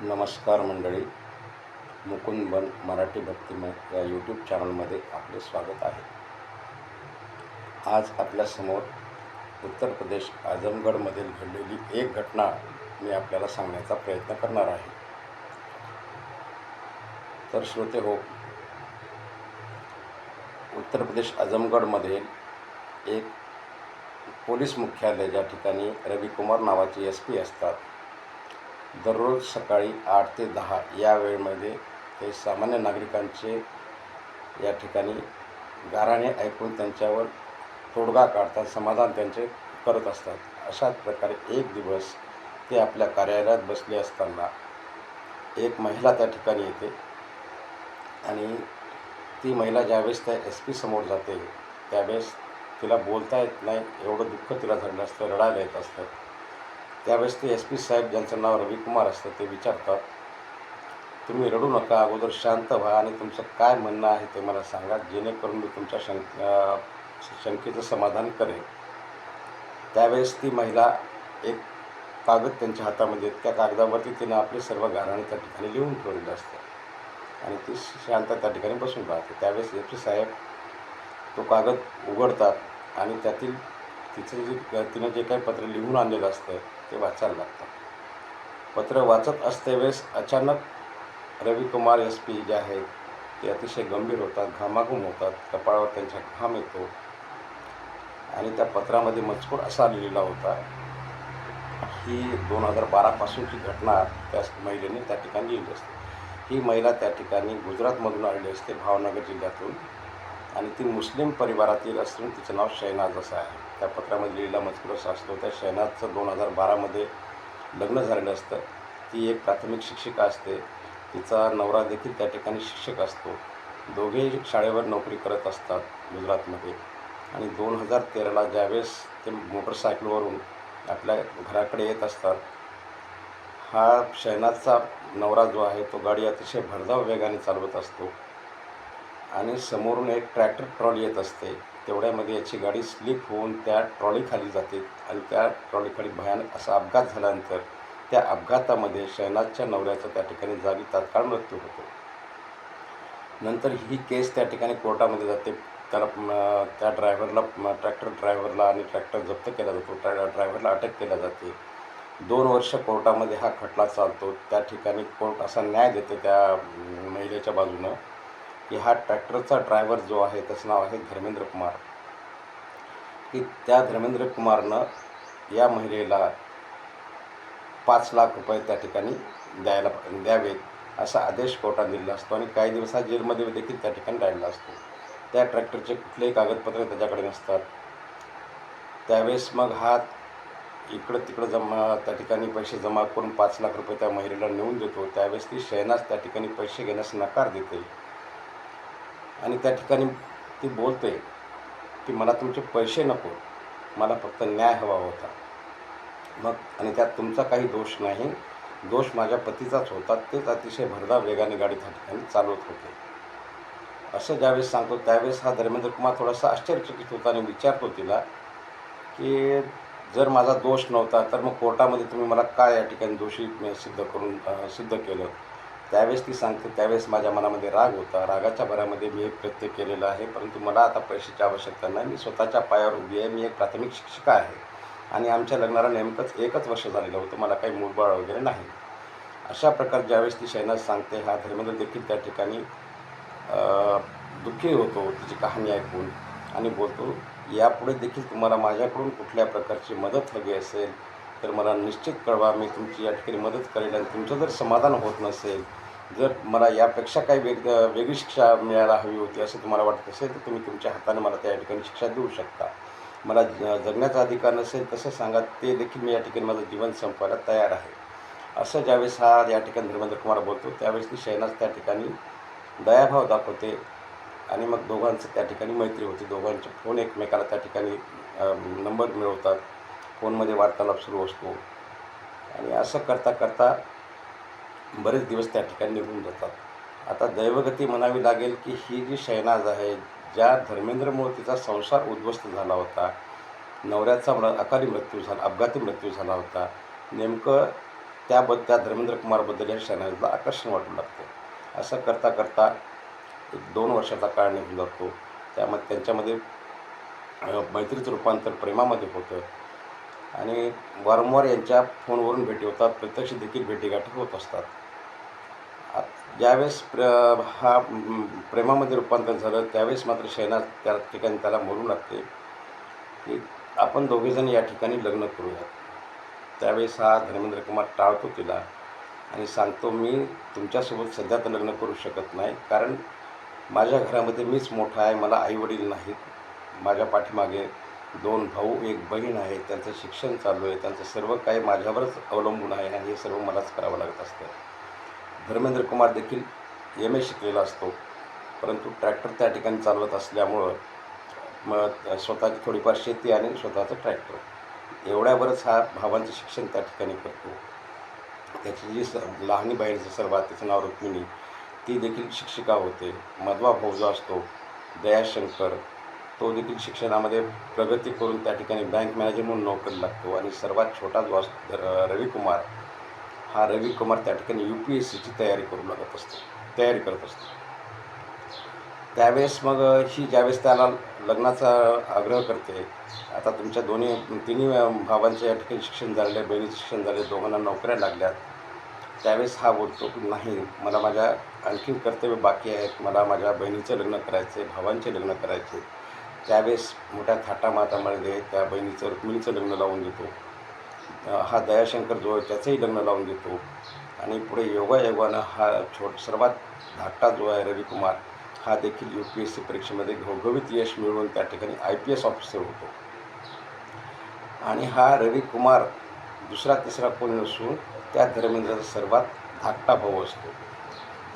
नमस्कार मंडळी. मुकुंद बन मराठी भक्तिमय या यूट्यूब चॅनलमध्ये आपले स्वागत आहे. आज आपल्यासमोर उत्तर प्रदेश आझमगडमधील घडलेली एक घटना मी आपल्याला सांगण्याचा प्रयत्न करणार आहे. तर श्रोते हो उत्तर प्रदेश आझमगडमध्ये एक पोलीस मुख्यालय ज्या ठिकाणी रविकुमार नावाचे एस पी असतात. दररोज सकाळी आठ ते दहा या वेळेमध्ये ते सामान्य नागरिकांचे या ठिकाणी गाराणे ऐकून त्यांच्यावर तोडगा काढतात समाधान त्यांचे करत असतात. अशाच प्रकारे एक दिवस ते आपल्या कार्यालयात बसले असताना एक महिला त्या ठिकाणी येते आणि ती महिला ज्यावेळेस त्या एस पी समोर जाते त्यावेळेस तिला बोलता येत नाही एवढं दुःख तिला झालं असतं रडायला येत असतं. त्यावेळेस ते एस पी साहेब ज्यांचं नाव रविकुमार असतं ते विचारतात तुम्ही रडू नका अगोदर शांत व्हा आणि तुमचं काय म्हणणं आहे ते मला सांगा जेणेकरून मी तुमच्या शंक शंकेचं समाधान करेन. त्यावेळेस ती महिला एक कागद त्यांच्या हातामध्ये त्या कागदावरती तिनं आपले सर्व गाराणे त्या ठिकाणी लिहून ठेवलेलं असतं आणि ती शांत त्या ठिकाणी बसून राहते. त्यावेळेस एस पी साहेब तो कागद उघडतात आणि त्यातील तिचं जे तिनं जे काही पत्र लिहून आणलेलं असतं ते वाचायला लागतं. पत्र वाचत असते वेळेस अचानक रविकुमार एस पी जे आहेत ते अतिशय गंभीर होतात घामाघूम होतात कपाळावर त्यांच्या घाम येतो आणि त्या पत्रामध्ये मजकूर असा लिहिलेला होता ही दोन हजार बारापासूनची घटना त्या महिलेने त्या ठिकाणी लिहिली असते. ही महिला त्या ठिकाणी गुजरातमधून आलेली असते भावनगर जिल्ह्यातून आणि ती मुस्लिम परिवारातील असून तिचं नाव शहनाज असं आहे. त्या पत्रामध्ये लिहिलेला मजकूर असतो. त्या शहनाजचं दोन हजार बारामध्ये लग्न झालेलं असतं. ती एक प्राथमिक शिक्षिका असते. तिचा नवरा देखील त्या ठिकाणी शिक्षक असतो. दोघेही शाळेवर नोकरी करत असतात गुजरातमध्ये. आणि दोन हजार तेराला ज्यावेळेस ते मोटरसायकलवरून आपल्या घराकडे येत असतात हा शहनाजचा नवरा जो आहे तो गाडी अतिशय भरधाव वेगाने चालवत असतो. आणि समोरून एक ट्रॅक्टर ट्रॉली येत असते. तेवढ्यामध्ये याची गाडी स्लिप होऊन त्या ट्रॉलीखाली जाते आणि त्या ट्रॉलीखाली भयानक असा अपघात झाल्यानंतर त्या अपघातामध्ये शहनाजच्या नवऱ्याचा त्या ठिकाणी जागी तात्काळ मृत्यू होतो. नंतर ही केस त्या ठिकाणी कोर्टामध्ये जाते. त्याला त्या ड्रायव्हरला ट्रॅक्टर ड्रायव्हरला आणि ट्रॅक्टर जप्त केला जातो. ट्रॅ ड्रायव्हरला अटक केल्या जाते. दोन वर्ष कोर्टामध्ये हा खटला चालतो. त्या ठिकाणी कोर्ट असा न्याय देते त्या महिलेच्या बाजूनं. की हा ट्रॅक्टरचा ड्रायव्हर जो आहे त्याचं नाव आहे धर्मेंद्र कुमार. की त्या धर्मेंद्र कुमारनं या महिलेला पाच लाख रुपये त्या ठिकाणी द्यायला द्यावेत असा आदेश कोर्टाने दिलेला असतो आणि काही दिवस हा जेलमध्ये देखील त्या ठिकाणी राहिलेला असतो. त्या ट्रॅक्टरचे कुठलेही कागदपत्र त्याच्याकडे नसतात. त्यावेळेस मग हा इकडं तिकडं जमा त्या ठिकाणी पैसे जमा करून पाच लाख रुपये त्या महिलेला नेऊन देतो. त्यावेळेस ती शयनास त्या ठिकाणी पैसे घेण्यास नकार देते. आणि त्या ठिकाणी ती बोलते की मला तुमचे पैसे नको मला फक्त न्याय हवा होता. मग आणि त्यात तुमचा काही दोष नाही दोष माझ्या पतीचाच होता तेच अतिशय भरधाव वेगाने गाडी त्या ठिकाणी चालवत होते. असं ज्यावेळेस सांगतो त्यावेळेस हा धर्मेंद्र कुमार थोडासा आश्चर्यचकित होता आणि विचारतो तिला की जर माझा दोष नव्हता तर मग कोर्टामध्ये तुम्ही मला काय या ठिकाणी दोषी सिद्ध करून सिद्ध केलं? त्यावेळेस ती सांगते त्यावेळेस माझ्या मनामध्ये राग होता. रागाच्या भरामध्ये मी एक कृत्य केलेलं आहे परंतु मला आता पैशाची आवश्यकता नाही. मी स्वतःच्या पायावर उभी आहे. मी एक प्राथमिक शिक्षिका आहे. आणि आमच्या लग्नाला नेमकंच एकच वर्ष झालेलं होतं. मला काही मूळबाळ वगैरे नाही. अशा प्रकार ज्यावेळेस ती शैनाज सांगते हा धर्मेंद्र देखील त्या ठिकाणी दुःखी होतो तिची कहाणी ऐकून. आणि बोलतो यापुढे देखील तुम्हाला माझ्याकडून कुठल्या प्रकारची मदत हवी असेल तर मला निश्चित कळवा मी तुमची या ठिकाणी मदत करेल आणि तुमचं जर समाधान होत नसेल जर मला यापेक्षा काही वेग वेगळी शिक्षा मिळायला हवी होती असं तुम्हाला वाटत असेल तर तुम्ही तुमच्या हाताने मला त्या ठिकाणी शिक्षा देऊ शकता. मला ज- जगण्याचा अधिकार नसेल तसं सांगा ते देखील मी या ठिकाणी माझं जीवन संपवायला तयार आहे. असं ज्यावेळेस हा या ठिकाणी धर्मेंद्र कुमार बोलतो त्यावेळेस ती शहनाज त्या ठिकाणी दयाभाव दाखवते आणि मग दोघांचं त्या ठिकाणी मैत्री होते. दोघांचे फोन एकमेकाला त्या ठिकाणी नंबर मिळवतात. फोनमध्ये वार्तालाप सुरू असतो. आणि असं करता करता बरेच दिवस त्या ठिकाणी निघून जातात. आता दैवगती म्हणावी लागेल की ही जी शहनाज आहे ज्या धर्मेंद्र तिचा संसार उद्ध्वस्त झाला होता नवऱ्याचा मृ अकाली मृत्यू झाला अपघाती मृत्यू झाला होता नेमकं त्याबद्दल त्या धर्मेंद्र कुमारबद्दल या शहनाजला आकर्षण वाटू लागतं. असं करता करता एक दोन वर्षाचा काळ निघून जातो. त्यामध्ये त्यांच्यामध्ये मैत्रीचं रूपांतर प्रेमामध्ये होतं. आणि वारंवार यांच्या फोनवरून भेटी होतात प्रत्यक्ष देखील भेटीगाठी होत असतात. ज्यावेळेस प्र हा प्रेमामध्ये रूपांतर झालं त्यावेळेस मात्र शहनाज त्या ठिकाणी त्याला मरू लागते. की आपण दोघेजण या ठिकाणी लग्न करूयात. त्यावेळेस हा धर्मेंद्र कुमार टाळतो तिला आणि सांगतो मी तुमच्यासोबत सध्या तर लग्न करू शकत नाही कारण माझ्या घरामध्ये मीच मोठा आहे मला आईवडील नाहीत माझ्या पाठीमागे दोन भाऊ एक बहीण आहे त्यांचं शिक्षण चालू आहे त्यांचं सर्व काही माझ्यावरच अवलंबून आहे आणि हे सर्व मलाच करावं लागत असतं. धर्मेंद्र कुमार देखील एम ए शिकलेला असतो परंतु ट्रॅक्टर त्या ठिकाणी चालवत असल्यामुळं मग स्वतःची थोडीफार शेती आणि स्वतःचं ट्रॅक्टर. एवढ्यावरच हा भावांचं शिक्षण त्या ठिकाणी करतो. त्याची जी स लहानी बहिणीचं सर्वात तिचं नाव रुक्मिणी ती देखील शिक्षिका होते. मधवा भाऊ जो असतो दयाशंकर तो देखील शिक्षणामध्ये प्रगती करून त्या ठिकाणी बँक मॅनेजर म्हणून नोकरी लागतो आणि सर्वात छोटा जो असतो रविकुमार हा रविकुमार त्या ठिकाणी यू पी एस सीची तयारी करू लागत असतो तयारी करत असतो. त्यावेळेस मग ही ज्यावेळेस त्याला लग्नाचा आग्रह करते आता तुमच्या दोन्ही तिन्ही भावांचं या ठिकाणी शिक्षण झालेलं बहिणीचं शिक्षण झाले दोघांना नोकऱ्या लागल्या. त्यावेळेस हा बोलतो की नाही मला माझ्या आणखीन कर्तव्य बाकी आहेत मला माझ्या बहिणीचं लग्न करायचं आहे भावांचे लग्न करायचे त्यावेळेस मोठ्या थाटामाटामध्ये त्या बहिणीचं रुक्मिणीचं लग्न लावून देतो. हा दयाशंकर जो आहे त्याचंही लग्न लावून देतो. आणि पुढे योगायोगानं हा छोट सर्वात धाकटा जो आहे रविकुमार हा देखील यू पी एस सी परीक्षेमध्ये घवघवीत यश मिळवून त्या ठिकाणी आय पी एस ऑफिसर होतो. आणि हा रविकुमार दुसरा तिसरा कोणी नसून त्या धर्मेंद्राचा सर्वात धाकटा भाऊ असतो.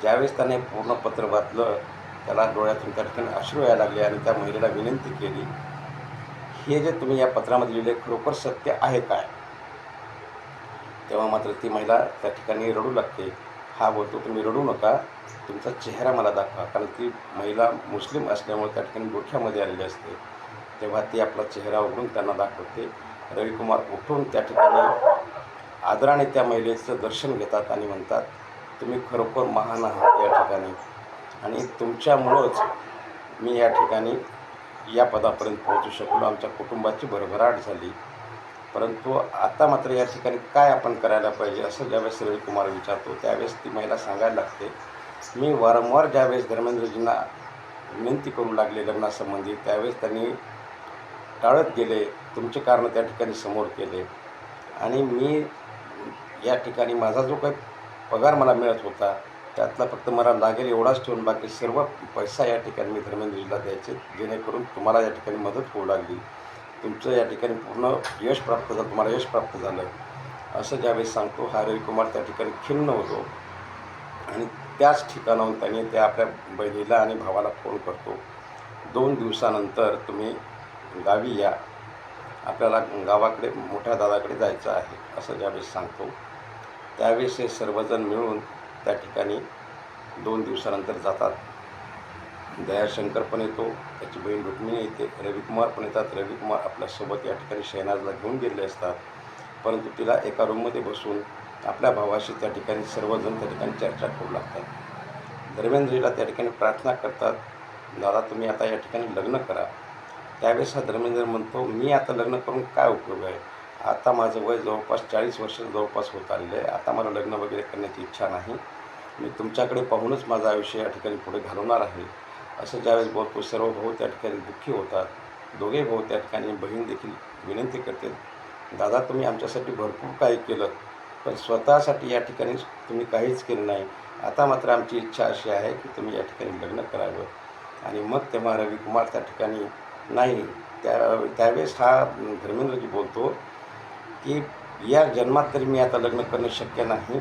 ज्यावेळेस त्याने पूर्ण पत्र वाचलं त्याला डोळ्यातून त्या ठिकाणी अश्रू यायला लागले आणि त्या महिलेला विनंती केली हे जे तुम्ही या पत्रामध्ये लिहिले खरोखर सत्य आहे काय? तेव्हा मात्र ती महिला त्या ठिकाणी रडू लागते. हा बोलतो तुम्ही रडू नका. तुमचा चेहरा मला दाखवा. कारण ती महिला मुस्लिम असल्यामुळे त्या ठिकाणी डोक्यामध्ये आलेली असते. तेव्हा ती आपला चेहरा उघडून त्यांना दाखवते. रविकुमार उठून त्या ठिकाणी आदराने त्या महिलेचं दर्शन घेतात आणि म्हणतात तुम्ही खरोखर महान आहात या ठिकाणी. आणि तुमच्यामुळंच मी या ठिकाणी या पदापर्यंत पोहोचू शकलो. आमच्या कुटुंबाची भरभराट झाली. परंतु आता मात्र या ठिकाणी काय आपण करायला पाहिजे असं ज्यावेळेस रविकुमार विचारतो त्यावेळेस ती महिला सांगायला लागते मी वारंवार ज्यावेळेस धर्मेंद्रजींना विनंती करू लागले लग्नासंबंधी त्यावेळेस त्यांनी टाळत गेले तुमचे कारण त्या ठिकाणी समोर केले. आणि मी या ठिकाणी माझा जो काही पगार मला मिळत होता त्यातला फक्त मला लागेल एवढाच ठेवून बाकी सर्व पैसा या ठिकाणी मी धर्मेंद्रजीला द्यायचे जेणेकरून तुम्हाला या ठिकाणी मदत होऊ लागली. तुमचं या ठिकाणी पूर्ण यश प्राप्त झालं तुम्हाला यश प्राप्त झालं. असं ज्यावेळेस सांगतो हा रविकुमार त्या ठिकाणी खिन्न होतो. आणि त्याच ठिकाणाहून त्याने त्या आपल्या बहिणीला आणि भावाला फोन करतो. दोन दिवसानंतर तुम्ही गावी या. आपल्याला गावाकडे मोठ्या दादाकडे जायचं आहे असं ज्यावेळेस सांगतो. त्यावेळेस हे सर्वजण मिळून त्या ठिकाणी दोन दिवसानंतर जातात. दयाशंकर पण येतो त्याची बहीण रुक्मिणी येते. रविकुमार पण येतात. रविकुमार आपल्यासोबत या ठिकाणी शहनाजला घेऊन गेलेले असतात. परंतु तिला एका रूममध्ये बसून आपल्या भावाशी त्या ठिकाणी सर्वजण त्या ठिकाणी चर्चा करू लागतात. धर्मेंद्रजीला त्या ठिकाणी प्रार्थना करतात दादा तुम्ही आता या ठिकाणी लग्न करा. त्यावेळेस हा धर्मेंद्र म्हणतो मी आता लग्न करून काय उपयोग आहे? आता माझं वय जवळपास चाळीस वर्ष जवळपास होत आलेलं आहे. आता मला लग्न वगैरे करण्याची इच्छा नाही. मी तुमच्याकडे पाहूनच माझं आयुष्य या ठिकाणी पुढे घालवणार आहे. असं ज्यावेळेस बोलतो सर्व भाऊ त्या ठिकाणी दुःखी होतात. दोघे भाऊ त्या ठिकाणी बहीण देखील विनंती करते. दादा तुम्ही आमच्यासाठी भरपूर काही केलं पण स्वतःसाठी या ठिकाणी तुम्ही काहीच केलं नाही. आता मात्र आमची इच्छा अशी आहे की तुम्ही या ठिकाणी लग्न करावं. आणि मग तेव्हा रविकुमार त्या ठिकाणी नाही. त्या त्यावेळेस हा धर्मेंद्रजी बोलतो की या जन्मात तरी मी आता लग्न करणं शक्य नाही.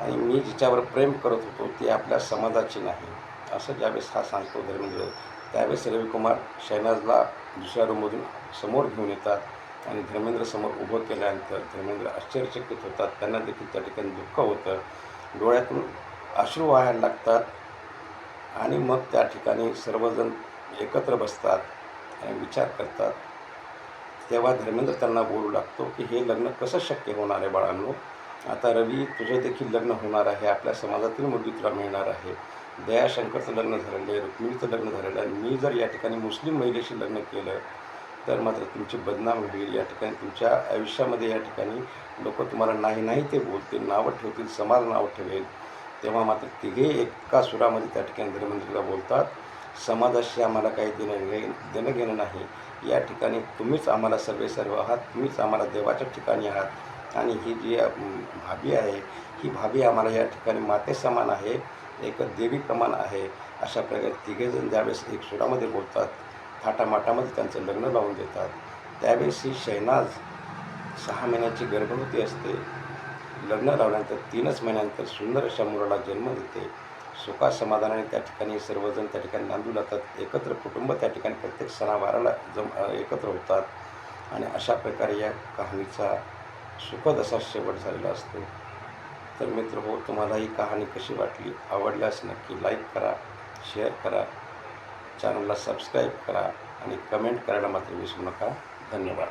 आणि मी जिच्यावर प्रेम करत होतो ती आपल्या समाजाची नाही. असं ज्यावेळेस हा सांगतो धर्मेंद्र त्यावेळेस रविकुमार शहनाजला दुसऱ्या रूममधून समोर घेऊन येतात आणि धर्मेंद्र समोर उभं केल्यानंतर धर्मेंद्र आश्चर्यचकित होतात. त्यांना देखील त्या ठिकाणी दुःख होतं. डोळ्यातून अश्रू वाहायला लागतात आणि मग त्या ठिकाणी सर्वजण एकत्र बसतात आणि विचार करतात. तेव्हा धर्मेंद्र त्यांना बोलू लागतो की हे लग्न कसं शक्य होणार आहे बाळांनो? आता रवी तुझं देखील लग्न होणार आहे आपल्या समाजातील मुलगी तुला मिळणार आहे. दयाशंकरचं लग्न झालेलं आहे रुक्मिणीचं लग्न झालेलं आहे. मी जर या ठिकाणी मुस्लिम महिलेशी लग्न केलं तर मात्र तुमची बदनाम होईल. या ठिकाणी तुमच्या आयुष्यामध्ये या ठिकाणी लोक तुम्हाला नाही नाही ते बोलतील नावं ठेवतील समाज नाव ठेवेल. तेव्हा मात्र तिघे एका सुरामध्ये त्या ठिकाणी धर्मेंद्रला बोलतात समाजाशी आम्हाला काही देणं घे देणं घेणं नाही. या ठिकाणी तुम्हीच आम्हाला सर्वे सर्व आहात तुम्हीच आम्हाला देवाच्या ठिकाणी आहात. आणि ही जी भाभी आहे ही भाभी आम्हाला या ठिकाणी माते समान आहे एक देवीप्रमाण आहे. अशा प्रकारे तिघेजण ज्यावेळेस एक सुरामध्ये बोलतात थाटामाटामध्ये त्यांचं लग्न लावून देतात. त्यावेळेस ही शहनाज सहा महिन्याची गर्भवती असते. लग्न लावल्यानंतर तीनच महिन्यानंतर सुंदर अशा मुलाला जन्म देते. सुखा समाधानाने त्या ठिकाणी सर्वजण त्या ठिकाणी नांदू लागतात. एकत्र कुटुंब त्या ठिकाणी प्रत्येक सणावाराला जम एकत्र होतात. आणि अशा प्रकारे या कहाणीचा सुखद असा शेवट झालेला असतो. तर मित्र हो तुम्हाला ही कहाणी कशी वाटली? आवडल्यास नक्की लाईक करा शेअर करा चॅनलला सबस्क्राईब करा आणि कमेंट करायला मात्र विसरू नका. धन्यवाद.